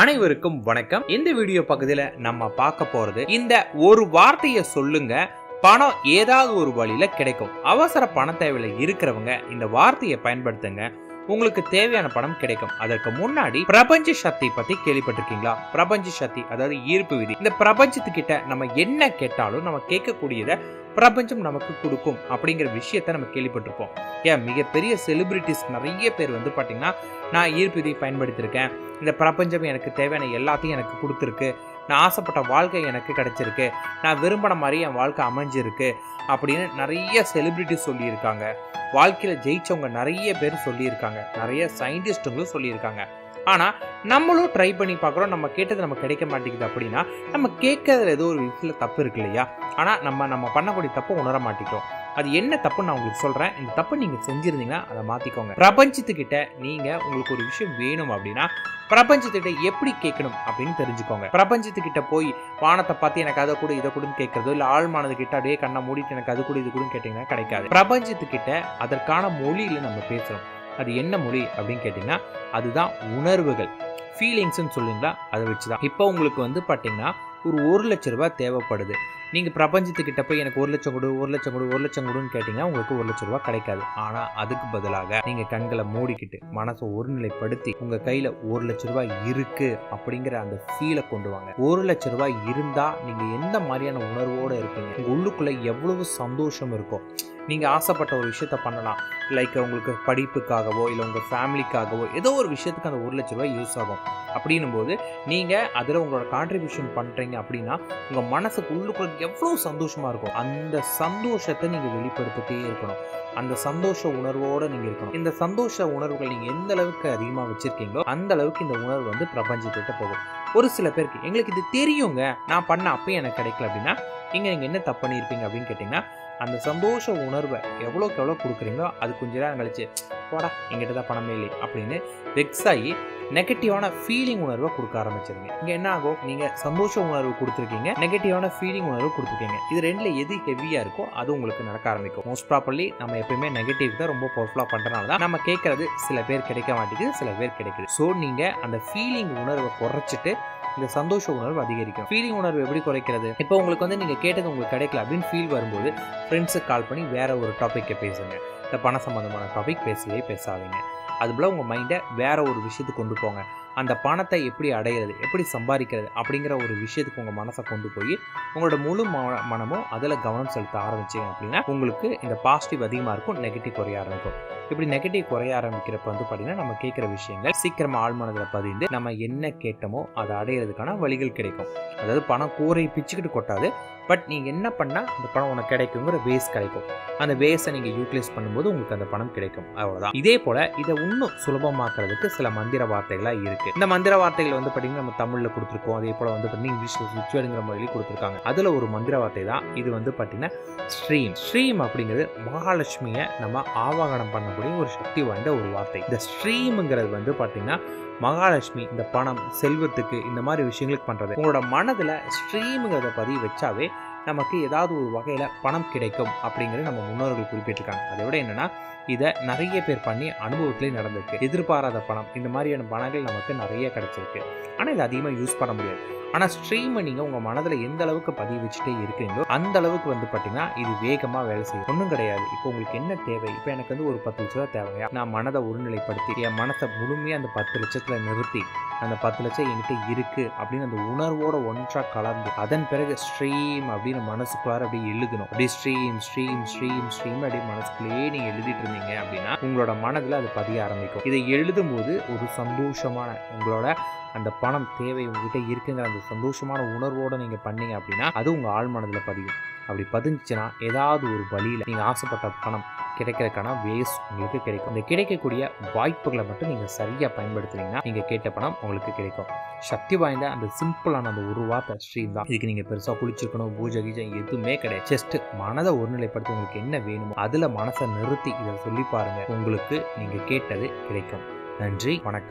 அனைவருக்கும் வணக்கம். இந்த வீடியோ பகுதியில நம்ம பார்க்க போறது இந்த ஒரு வார்த்தையை சொல்லுங்க பணம் ஏதாவது ஒரு வழியில கிடைக்கும். அவசர பண தேவையில இருக்கிறவங்க இந்த வார்த்தையை பயன்படுத்துங்க. உங்களுக்கு தேவையான பணம் கிடைக்கும். அதற்கு முன்னாடி பிரபஞ்ச சக்தி பத்தி கேள்விப்பட்டிருக்கீங்களா? பிரபஞ்ச சக்தி அதாவது ஈர்ப்பு விதி. இந்த பிரபஞ்சத்துக்கிட்ட நம்ம என்ன கேட்டாலும் நம்ம கேட்கக்கூடியதை பிரபஞ்சம் நமக்கு கொடுக்கும் அப்படிங்கிற விஷயத்த நம்ம கேள்விப்பட்டிருப்போம். ஏன்? மிகப்பெரிய செலிபிரிட்டிஸ் நிறைய பேர் வந்து பார்த்திங்கன்னா நான் ஈர்ப்பு பயன்படுத்தியிருக்கேன். இந்த பிரபஞ்சம் எனக்கு தேவையான எல்லாத்தையும் எனக்கு கொடுத்துருக்கு. நான் ஆசைப்பட்ட வாழ்க்கை எனக்கு கிடச்சிருக்கு. நான் விரும்பின மாதிரி என் வாழ்க்கை அமைஞ்சிருக்கு அப்படின்னு நிறைய செலிப்ரிட்டிஸ் சொல்லியிருக்காங்க. வாழ்க்கையில் ஜெயிச்சவங்க நிறைய பேர் சொல்லியிருக்காங்க. நிறைய சயின்டிஸ்ட்டுங்களும் சொல்லியிருக்காங்க. ஆனால் நம்மளும் ட்ரை பண்ணி பார்க்குறோம். நம்ம கேட்டது நம்ம கிடைக்க மாட்டேங்குது அப்படின்னா நம்ம கேட்கறதுல ஏதோ ஒரு விஷயத்தில் தப்பு இருக்கு இல்லையா? ஆனால் நம்ம நம்ம பண்ணக்கூடிய தப்பை உணர மாட்டேங்கிறோம். அது என்ன தப்புன்னு நான் உங்களுக்கு சொல்கிறேன் இந்த தப்பு நீங்கள் செஞ்சுருந்தீங்கன்னா அதை மாற்றிக்கோங்க பிரபஞ்சத்துக்கிட்ட நீங்கள் உங்களுக்கு ஒரு விஷயம் வேணும் அப்படின்னா பிரபஞ்சத்துக்கிட்ட எப்படி கேட்கணும் அப்படின்னு தெரிஞ்சுக்கோங்க. பிரபஞ்சத்துக்கிட்ட போய் வானத்தை பார்த்து எனக்கு அதை கூட இதை கூடன்னு கேட்கறதோ இல்லை ஆழ்மானது கிட்ட அப்படியே கண்ணை மூடிட்டு எனக்கு அது கூட இது கூட கேட்டிங்கன்னா கிடைக்காது. பிரபஞ்சத்துக்கிட்ட அதற்கான மொழியில் நம்ம பேசுகிறோம் அது என்ன மொழி அப்படின்னு கேட்டிங்கன்னா அதுதான் உணர்வுகள். ஃபீலிங்ஸ்னு சொல்லுங்களா அதை வச்சு தான் இப்போ உங்களுக்கு வந்து பார்த்தீங்கன்னா ஒரு ஒரு லட்ச ரூபா தேவைப்படுது. நீங்கள் பிரபஞ்சத்துக்கிட்ட போய் எனக்கு ஒரு லட்சம் கொடு ஒரு லட்சம் கொடு ஒரு லட்சம் கொடுன்னு கேட்டிங்கன்னா உங்களுக்கு ஒரு லட்ச ரூபா கிடைக்காது. ஆனால் அதுக்கு பதிலாக நீங்கள் கண்களை மூடிக்கிட்டு மனசை ஒருநிலைப்படுத்தி உங்கள் கையில் ஒரு லட்ச ரூபாய் இருக்குது அப்படிங்கிற அந்த ஃபீலை கொண்டு வாங்க. ஒரு லட்ச ரூபாய் இருந்தால் நீங்கள் எந்த மாதிரியான உணர்வோடு இருப்பீங்க? உங்கள் உள்ளுக்குள்ளே எவ்வளவு சந்தோஷம் இருக்கும் நீங்கள் ஆசைப்பட்ட ஒரு விஷயத்த பண்ணலாம். லைக் உங்களுக்கு படிப்புக்காகவோ இல்லை உங்கள் ஃபேமிலிக்காகவோ ஏதோ ஒரு விஷயத்துக்கு அந்த ஒரு லட்ச ரூபாய் யூஸ் ஆகும். அப்படின்னும் போது நீங்கள் அதில் உங்களோட கான்ட்ரிபியூஷன் பண்ணுறீங்க அப்படின்னா உங்கள் மனசுக்கு உள்ளுக்குள்ள எவ்வளோ சந்தோஷமாக இருக்கும் அந்த சந்தோஷத்தை நீங்கள் வெளிப்படுத்திட்டே இருக்கணும். அந்த சந்தோஷ உணர்வோடு நீங்கள் இருக்கணும். இந்த சந்தோஷ உணர்வுகள் நீங்கள் எந்த அளவுக்கு அதிகமாக வச்சுருக்கீங்களோ அந்த அளவுக்கு இந்த உணர்வு வந்து பிரபஞ்சத்திட்ட போகும். ஒரு சில பேருக்கு எங்களுக்கு இது தெரியுங்க. நான் பண்ண அப்பயும் எனக்கு கிடைக்கல அப்படின்னா நீங்கள் நீங்கள் என்ன தப்பு பண்ணியிருப்பீங்க அப்படின்னு கேட்டிங்கன்னா அந்த சந்தோஷ உணர்வை எவ்வளோக்கு எவ்வளோ கொடுக்குறீங்களோ அது கொஞ்ச நேரம் கழிச்சு போடா எங்கிட்ட தான் பணமே இல்லை அப்படின்னு வெக்ஸ் ஆகி நெகட்டிவான ஃபீலிங் உணர்வை கொடுக்க ஆரம்பிச்சிருங்க. இங்கே என்ன ஆகும்? நீங்கள் சந்தோஷ உணர்வு கொடுத்துருக்கீங்க. நெகட்டிவான ஃபீலிங் உணர்வு கொடுத்துருக்கீங்க. இது ரெண்டில் எது ஹெவியாக இருக்கோ அது உங்களுக்கு நடக்க ஆரம்பிக்கும். மோஸ்ட் ப்ராப்பர்லி நம்ம எப்பயுமே நெகட்டிவ் தான் ரொம்ப பவர்ஃபுல்லாக பண்ணுறனால தான் நம்ம கேட்குறது சில பேர் கிடைக்க மாட்டேங்குது சில பேர் கிடைக்குது. ஸோ நீங்கள் அந்த ஃபீலிங் உணர்வை குறைச்சிட்டு இந்த சந்தோஷ உணர்வு அதிகரிக்கும். ஃபீலிங் உணர்வு எப்படி குறைக்கிறது? இப்போ உங்களுக்கு வந்து நீங்கள் கேட்டது உங்களுக்கு கிடைக்கல அப்படின்னு ஃபீல் வரும்போது ஃப்ரெண்ட்ஸுக்கு கால் பண்ணி வேற ஒரு டாப்பிக்கை பேசுங்க. இந்த பண சம்மந்தமான டாபிக் பேசவே பேசாதீங்க. அது போல் உங்கள் மைண்டை வேறு ஒரு விஷயத்துக்கு கொண்டு போங்க. அந்த பணத்தை எப்படி அடையிறது எப்படி சம்பாதிக்கிறது அப்படிங்கிற ஒரு விஷயத்துக்கு உங்கள் மனசை கொண்டு போய் உங்களோட முழு மனமும் அதில் கவனம் செலுத்த ஆரம்பிச்சிங்க அப்படின்னா உங்களுக்கு இந்த பாசிட்டிவ் அதிகமாக இருக்கும் நெகட்டிவ் குறைய ஆரம்பிக்கும். இப்படி நெகட்டிவ் குறைய ஆரம்பிக்கிறப்ப வந்து பார்த்தீங்கன்னா நம்ம கேட்குற விஷயங்கள் சீக்கிரமாக ஆழ்மனதில் பதிந்து நம்ம என்ன கேட்டோமோ அதை அடையிறதுக்கான வழிகள் கிடைக்கும். அதாவது பணம் கூரை பிச்சுக்கிட்டு கொட்டாது பட் நீங்கள் என்ன பண்ணால் அந்த பணம் உனக்கு கிடைக்குங்கிற வேஸ் கிடைக்கும். அந்த வேஸை நீங்கள் யூட்டிலைஸ் பண்ணும்போது உங்களுக்கு அந்த பணம் கிடைக்கும். அவ்வளோதான் இதே போல் இதை இன்னும் சுலபமாக்குறதுக்கு சில மந்திர வார்த்தைகளாக இருக்குது இந்த மந்திர வார்த்தைகள் வந்து பார்த்தீங்கன்னா நம்ம தமிழில் கொடுத்துருக்கோம். அதே போல் வந்து பார்த்தீங்கன்னா இங்கிலீஷில் சுவிட்சுவேடுங்கிற முறையில் கொடுத்துருக்காங்க. அதில் ஒரு மந்திர வார்த்தை தான். இது வந்து பார்த்தீங்கன்னா ஸ்ட்ரீம் ஸ்ரீம் அப்படிங்கிறது மகாலட்சுமியை நம்ம ஆவாகனம் பண்ணக்கூடிய ஒரு சக்தி வாய்ந்த ஒரு வார்த்தை. இந்த ஸ்ட்ரீமுங்கிறது வந்து பார்த்தீங்கன்னா மகாலட்சுமி இந்த பணம் செல்வத்துக்கு இந்த மாதிரி விஷயங்களுக்கு பண்ணுறது உங்களோட மனதில் ஸ்ட்ரீமுங்கிறத பதிவு வச்சாவே நமக்கு ஏதாவது ஒரு வகையில் பணம் கிடைக்கும் அப்படிங்கிறது நம்ம முன்னோர்கள் குறிப்பிட்டிருக்காங்க. அதை விட என்னன்னா இதை நிறைய பேர் பண்ணி அனுபவத்திலே நடந்திருக்கு. எதிர்பாராத பணம் இந்த மாதிரியான பணங்கள் நமக்கு நிறைய கிடைச்சிருக்கு. ஆனால் இதை அதிகமாக யூஸ் பண்ண முடியாது. ஆனால் ஸ்ட்ரீமை நீங்கள் உங்கள் மனதில் எந்த அளவுக்கு பதிவு வச்சுட்டே இருக்கீங்களோ அந்த அளவுக்கு வந்து பார்த்தீங்கன்னா இது வேகமாக வேலை செய்யும். ஒன்றும் கிடையாது. இப்போ உங்களுக்கு என்ன தேவை? இப்போ எனக்கு வந்து ஒரு பத்து லட்ச ரூபா தேவையா? நான் மனதை ஒருநிலைப்படுத்தி என் மனசை முழுமையாக அந்த பத்து லட்சத்தில் நிறுத்தி அந்த பத்து லட்சம் என்கிட்ட இருக்குது அப்படின்னு அந்த உணர்வோட ஒன்றாக கலந்து அதன் பிறகு ஸ்ட்ரீம் அப்படின்னு மனசுக்குள்ளார அப்படியே எழுதணும். அப்படியே ஸ்ட்ரீம் ஸ்ட்ரீம் ஸ்ட்ரீம் ஸ்ட்ரீம் அப்படியே மனசுக்குள்ளேயே நீங்கள் எழுதிட்டு இருந்தீங்க அப்படின்னா உங்களோட மனதில் அது பதிய ஆரம்பிக்கும். இதை எழுதும்போது ஒரு சந்தோஷமான உங்களோட அந்த பணம் தேவை உங்ககிட்ட இருக்குங்கிற அந்த சந்தோஷமான உணர்வோடு நீங்கள் பண்ணீங்க அப்படின்னா அது உங்கள் ஆழ் மனதில் பதியும். அப்படி பதிஞ்சுச்சுன்னா ஏதாவது ஒரு வழியில் நீங்கள் ஆசைப்பட்ட பணம் கிடைக்கிறதுக்கான வேஸ் உங்களுக்கு கிடைக்கும். இந்த கிடைக்கக்கூடிய வாய்ப்புகளை மட்டும் நீங்கள் சரியாக பயன்படுத்துனீங்கன்னா நீங்கள் கேட்ட பணம் உங்களுக்கு கிடைக்கும். சக்தி வாய்ந்த அந்த சிம்பிளான அந்த ஒரு வார்த்தை ஸ்ட்ரீம் தான். இதுக்கு நீங்கள் பெருசாக குளிச்சிருக்கணும் பூஜை கீஜை எதுவுமே கிடையாது. ஜஸ்ட் மனதை ஒருநிலைப்படுத்தி உங்களுக்கு என்ன வேணுமோ அதில் மனசை நிறுத்தி இதை சொல்லி பாருங்கள் உங்களுக்கு நீங்கள் கேட்டது கிடைக்கும். நன்றி வணக்கம்.